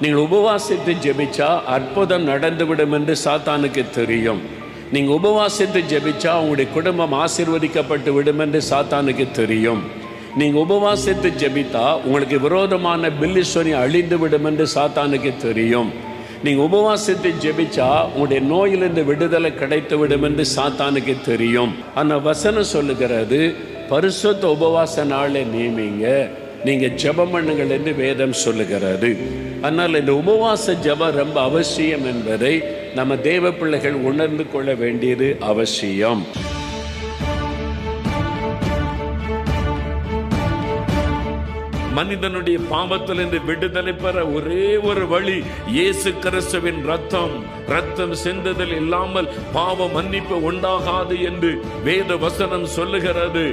நீங்கள் உபவாசித்து ஜெபிச்சா அற்புதம் நடந்துவிடும் என்று சாத்தானுக்கு தெரியும். நீங்கள் உபவாசித்து ஜெபிச்சா உங்களுடைய குடும்பம் ஆசிர்வதிக்கப்பட்டு விடும் என்று சாத்தானுக்கு தெரியும். நீங்கள் உபவாசித்து ஜெபித்தா உங்களுக்கு விரோதமான பில்லிஸ்வனி அழிந்து விடும் என்று சாத்தானுக்கு தெரியும். நீங்கள் உபவாசித்து ஜெபிச்சா உங்களுடைய நோயிலிருந்து விடுதலை கிடைத்து விடும் என்று சாத்தானுக்கு தெரியும். ஆனால் வசனம் சொல்லுகிறது பரிசுத்த உபவாச நாளை நியமிங்க. நீங்க ஜபம் பண்ணுங்கள் என்று வேதம் சொல்லுகிறது. ஆனால் இந்த உபவாச ஜபம் ரொம்ப அவசியம் என்பதை நம்ம தேவ பிள்ளைகள் உணர்ந்து கொள்ள வேண்டியது அவசியம். மனிதனுடைய பாவத்திலிருந்து விடுதலை பெற ஒரே ஒரு வழி இயேசு கிறிஸ்துவின் ரத்தம். ரத்தம் சிந்துதல் இல்லாமல் பாவ மன்னிப்பு உண்டாகாது என்று வேத வசனம் சொல்லுகிறது.